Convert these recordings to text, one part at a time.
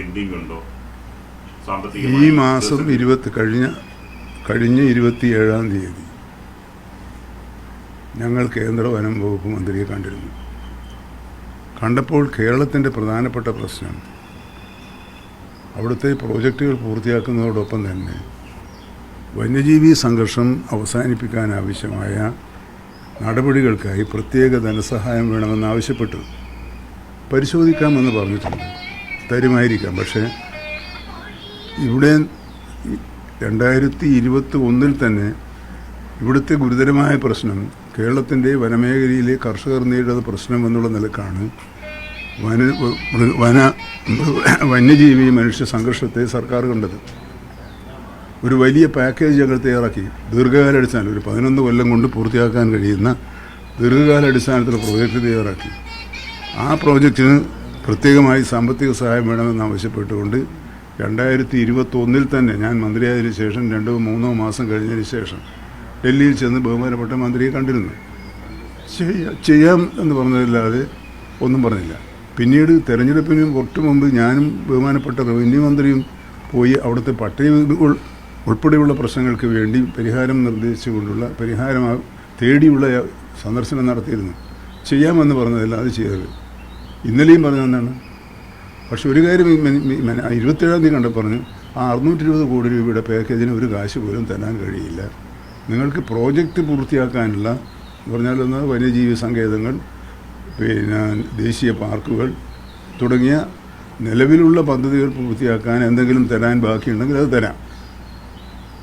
Pending ഉണ്ടോ? ഈ മാസം ഇരുപത്തി കഴിഞ്ഞ കഴിഞ്ഞ ഇരുപത്തിയേഴാം തീയതി ഞങ്ങൾ കേന്ദ്ര വനം വകുപ്പ് മന്ത്രിയെ കണ്ടിരുന്നു. കണ്ടപ്പോൾ കേരളത്തിന്റെ പ്രധാനപ്പെട്ട പ്രശ്നം അവിടുത്തെ പ്രോജക്റ്റുകൾ പൂർത്തിയാക്കുന്നതോടൊപ്പം തന്നെ വന്യജീവി സംഘർഷം അവസാനിപ്പിക്കാൻ ആവശ്യമായ നടപടികൾക്കായി പ്രത്യേക ധനസഹായം വേണമെന്ന് ആവശ്യപ്പെട്ടു. പരിശോധിക്കാമെന്ന് പറഞ്ഞിട്ടുണ്ട്. തരുമായിരിക്കാം. പക്ഷേ ഇവിടെ രണ്ടായിരത്തി ഇരുപത്തി ഒന്നിൽ തന്നെ ഇവിടുത്തെ ഗുരുതരമായ പ്രശ്നം കേരളത്തിന്റെ വനമേഖലയിലെ കർഷകർ നേരിടുന്ന പ്രശ്നം എന്നുള്ള നിലക്കാണ് വന വന വന്യജീവി മനുഷ്യ സംഘർഷത്തെ സർക്കാർ കണ്ടത്. ഒരു വലിയ പാക്കേജ് ഞങ്ങൾ തയ്യാറാക്കി. ദീർഘകാല അടിസ്ഥാനം ഒരു പതിനൊന്ന് കൊല്ലം കൊണ്ട് പൂർത്തിയാക്കാൻ കഴിയുന്ന ദീർഘകാല അടിസ്ഥാനത്തിലുള്ള പ്രോജക്റ്റ് തയ്യാറാക്കി. ആ പ്രോജക്റ്റിന് പ്രത്യേകമായി സാമ്പത്തിക സഹായം വേണമെന്ന് ആവശ്യപ്പെട്ടുകൊണ്ട് രണ്ടായിരത്തി ഇരുപത്തൊന്നിൽ തന്നെ ഞാൻ മന്ത്രിയായതിനു ശേഷം രണ്ടോ മൂന്നോ മാസം കഴിഞ്ഞതിന് ശേഷം ഡൽഹിയിൽ ചെന്ന് ബഹുമാനപ്പെട്ട മന്ത്രിയെ കണ്ടിരുന്നു. ചെയ്യാം എന്ന് പറഞ്ഞതല്ലാതെ ഒന്നും പറഞ്ഞില്ല. പിന്നീട് തെരഞ്ഞെടുപ്പിന് തൊട്ട് മുമ്പ് ഞാനും ബഹുമാനപ്പെട്ട റവന്യൂ മന്ത്രിയും പോയി അവിടുത്തെ പട്ടിക ഉൾ- ഉൾപ്പെടെയുള്ള പ്രശ്നങ്ങൾക്ക് വേണ്ടി പരിഹാരം നിർദ്ദേശിച്ചുകൊണ്ടുള്ള പരിഹാരം തേടിയുള്ള സന്ദർശനം നടത്തിയിരുന്നു. ചെയ്യാമെന്ന് പറഞ്ഞതല്ല അത് ചെയ്തത്. ഇന്നലെയും പറഞ്ഞു എന്താണ് പക്ഷെ ഒരു കാര്യം ഇരുപത്തേഴാം തീയതി കണ്ടു പറഞ്ഞു ആ അറുന്നൂറ്റി ഇരുപത് കോടി രൂപയുടെ പാക്കേജിന് ഒരു കാശ് പോലും തരാൻ കഴിയില്ല. നിങ്ങൾക്ക് പ്രോജക്റ്റ് പൂർത്തിയാക്കാനുള്ള എന്ന് പറഞ്ഞാൽ ഒന്ന് വന്യജീവി സങ്കേതങ്ങൾ പിന്നെ ദേശീയ പാർക്കുകൾ തുടങ്ങിയ നിലവിലുള്ള പദ്ധതികൾ പൂർത്തിയാക്കാൻ എന്തെങ്കിലും തരാൻ ബാക്കിയുണ്ടെങ്കിൽ അത് തരാം.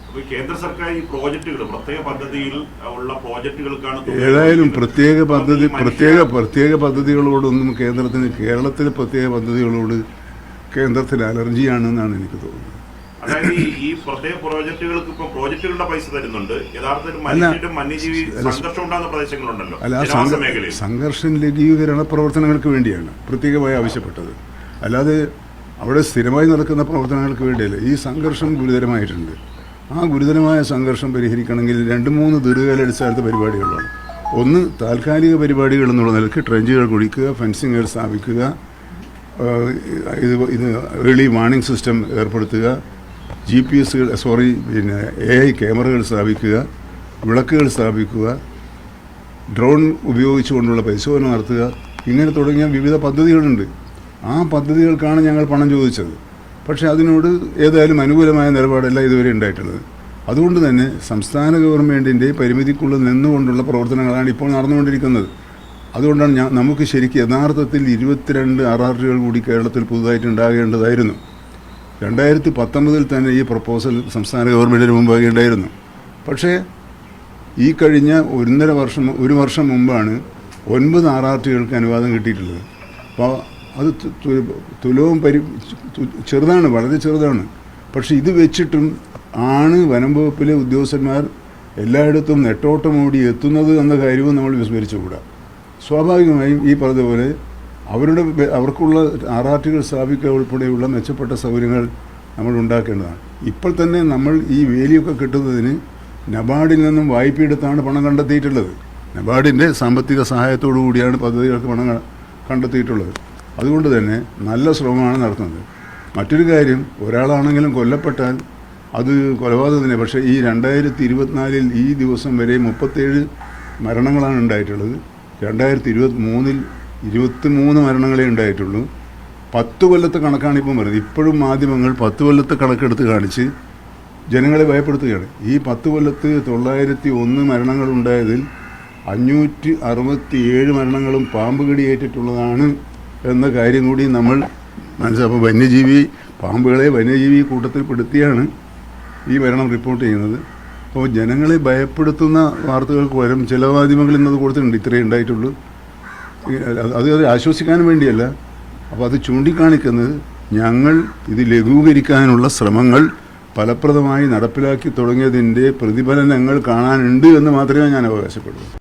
അപ്പോൾ കേന്ദ്ര സർക്കാർ ഈ പ്രോജക്റ്റുകൾ പ്രത്യേക പദ്ധതിയിൽ ഉള്ള പ്രോജക്റ്റുകൾക്കാണ് തുക ഏതായാലും. പ്രത്യേക പദ്ധതി പ്രത്യേക പ്രത്യേക പദ്ധതികളോടൊന്നും കേന്ദ്രത്തിന് കേരളത്തിലെ പ്രത്യേക പദ്ധതികളോട് കേന്ദ്രത്തിൽ അലർജിയാണെന്നാണ് എനിക്ക് തോന്നുന്നത്. അതായത് ഈ- പ്രത്യേക പ്രോജക്റ്റുകൾക്ക് ഇപ്പൊ പ്രോജക്റ്റുകളുടെ പൈസ തരുന്നുണ്ട്. യഥാർത്ഥത്തിൽ അല്ല. മനുഷ്യരും വന്യജീവി സംഘർഷം ഉണ്ടാകുന്ന പ്രദേശങ്ങളുണ്ടല്ലോ. അല്ല സംഘർഷം ലഘൂകരണ പ്രവർത്തനങ്ങൾക്ക് വേണ്ടിയാണ് പ്രത്യേകമായി ആവശ്യപ്പെട്ടത്. അല്ലാതെ അവിടെ സ്ഥിരമായി നടക്കുന്ന പ്രവർത്തനങ്ങൾക്ക് വേണ്ടിയല്ല. ഈ സംഘർഷം ഗുരുതരമായിട്ടുണ്ട്. ആ ഗുരുതരമായ സംഘർഷം പരിഹരിക്കണമെങ്കിൽ രണ്ട് മൂന്ന് ദീർഘകാല അടിസ്ഥാനത്തെ പരിപാടികളാണ് ഒന്ന് താൽക്കാലിക പരിപാടികൾ എന്നുള്ള നിലയ്ക്ക് ട്രെഞ്ചുകൾ കുഴിക്കുക ഫെൻസിങ്ങുകൾ സ്ഥാപിക്കുക ഇത് ഇത് ഏർലി വാർണിംഗ് സിസ്റ്റം ഏർപ്പെടുത്തുക ജി പി എസുകൾ സോറി പിന്നെ എ ഐ ക്യാമറകൾ സ്ഥാപിക്കുക വിളക്കുകൾ സ്ഥാപിക്കുക ഡ്രോൺ ഉപയോഗിച്ചുകൊണ്ടുള്ള പരിശോധന നടത്തുക ഇങ്ങനെ തുടങ്ങിയ വിവിധ പദ്ധതികളുണ്ട്. ആ പദ്ധതികൾക്കാണ് ഞങ്ങൾ പണം ചോദിച്ചത്. പക്ഷേ അതിനോട് ഏതായാലും അനുകൂലമായ നിലപാടല്ല ഇതുവരെ ഉണ്ടായിട്ടുള്ളത്. അതുകൊണ്ട് തന്നെ സംസ്ഥാന ഗവൺമെന്റിന്റെ പരിമിതിക്കുള്ളിൽ നിന്നുകൊണ്ടുള്ള പ്രവർത്തനങ്ങളാണ് ഇപ്പോൾ നടന്നുകൊണ്ടിരിക്കുന്നത്. അതുകൊണ്ടാണ് ഞാൻ നമുക്ക് ശരിക്കും യഥാർത്ഥത്തിൽ ഇരുപത്തിരണ്ട് ആർ കൂടി കേരളത്തിൽ പുതുതായിട്ട് ഉണ്ടാകേണ്ടതായിരുന്നു. രണ്ടായിരത്തി പത്തൊമ്പതിൽ തന്നെ ഈ പ്രപ്പോസൽ സംസ്ഥാന ഗവൺമെന്റിന് മുമ്പാകെ ഉണ്ടായിരുന്നു. പക്ഷേ ഈ കഴിഞ്ഞ ഒന്നര വർഷം ഒരു വർഷം മുമ്പാണ് ഒൻപത് ആർ ടികൾക്ക് അനുവാദം കിട്ടിയിട്ടുള്ളത്. അപ്പോൾ അത് തുലവും പരി ചെറുതാണ് വളരെ ചെറുതാണ്. പക്ഷെ ഇത് വെച്ചിട്ടും ആണ് വനം വകുപ്പിലെ ഉദ്യോഗസ്ഥന്മാർ എല്ലായിടത്തും നെട്ടോട്ടമോടി എത്തുന്നത് എന്ന കാര്യവും നമ്മൾ വിസ്മരിച്ചുകൂടാ. സ്വാഭാവികമായും ഈ പറഞ്ഞതുപോലെ അവരുടെ അവർക്കുള്ള ആർ സ്ഥാപിക്കുക ഉൾപ്പെടെയുള്ള മെച്ചപ്പെട്ട സൗകര്യങ്ങൾ നമ്മൾ ഉണ്ടാക്കേണ്ടതാണ്. ഇപ്പോൾ തന്നെ നമ്മൾ ഈ വേലിയൊക്കെ കിട്ടുന്നതിന് നബാർഡിൽ നിന്നും വായ്പയെടുത്താണ് പണം കണ്ടെത്തിയിട്ടുള്ളത്. നബാർഡിന്റെ സാമ്പത്തിക സഹായത്തോടു കൂടിയാണ് പദ്ധതികൾക്ക് പണം കണ്ടെത്തിയിട്ടുള്ളത്. അതുകൊണ്ട് തന്നെ നല്ല ശ്രമമാണ് നടത്തുന്നത്. മറ്റൊരു കാര്യം ഒരാളാണെങ്കിലും കൊല്ലപ്പെട്ടാൽ അത് കൊലപാതകം തന്നെ പക്ഷേ ഈ രണ്ടായിരത്തി ഇരുപത്തിനാലിൽ ഈ ദിവസം വരെ മുപ്പത്തേഴ് മരണങ്ങളാണ് ഉണ്ടായിട്ടുള്ളത്. രണ്ടായിരത്തി ഇരുപത്തി മൂന്നിൽ ഇരുപത്തി മൂന്ന് മരണങ്ങളെ ഉണ്ടായിട്ടുള്ളൂ. പത്ത് കൊല്ലത്തെ കണക്കാണ് ഇപ്പം പറയുന്നത് ഇപ്പോഴും മാധ്യമങ്ങൾ പത്ത് കൊല്ലത്തെ കണക്കെടുത്ത് കാണിച്ച് ജനങ്ങളെ ഭയപ്പെടുത്തുകയാണ്. ഈ പത്ത് കൊല്ലത്ത് തൊള്ളായിരത്തി ഒന്ന് മരണങ്ങൾ ഉണ്ടായതിൽ അഞ്ഞൂറ്റി അറുപത്തി ഏഴ് മരണങ്ങളും പാമ്പ് കടിയേറ്റിട്ടുള്ളതാണ് എന്ന കാര്യം കൂടി നമ്മൾ മനസ്സിലാക്കും വന്യജീവി പാമ്പുകളെ വന്യജീവി കൂട്ടത്തിൽപ്പെടുത്തിയാണ് ഈ മരണം റിപ്പോർട്ട് ചെയ്യുന്നത്. അപ്പോൾ ജനങ്ങളെ ഭയപ്പെടുത്തുന്ന വാർത്തകൾക്ക് പകരം ചില മാധ്യമങ്ങളിൽ ഇന്നത് കൊടുത്തിട്ടുണ്ട് ഇത്രയേ ഉണ്ടായിട്ടുള്ളൂ. അത് അത് ആശ്വസിക്കാനും വേണ്ടിയല്ല. അപ്പോൾ അത് ചൂണ്ടിക്കാണിക്കുന്നത് ഞങ്ങൾ ഇത് ലഘൂകരിക്കാനുള്ള ശ്രമങ്ങൾ ഫലപ്രദമായി നടപ്പിലാക്കി തുടങ്ങിയതിന്റെ പ്രതിഫലനങ്ങൾ കാണാനുണ്ട് എന്ന് മാത്രമേ ഞാൻ അവകാശപ്പെടുള്ളൂ.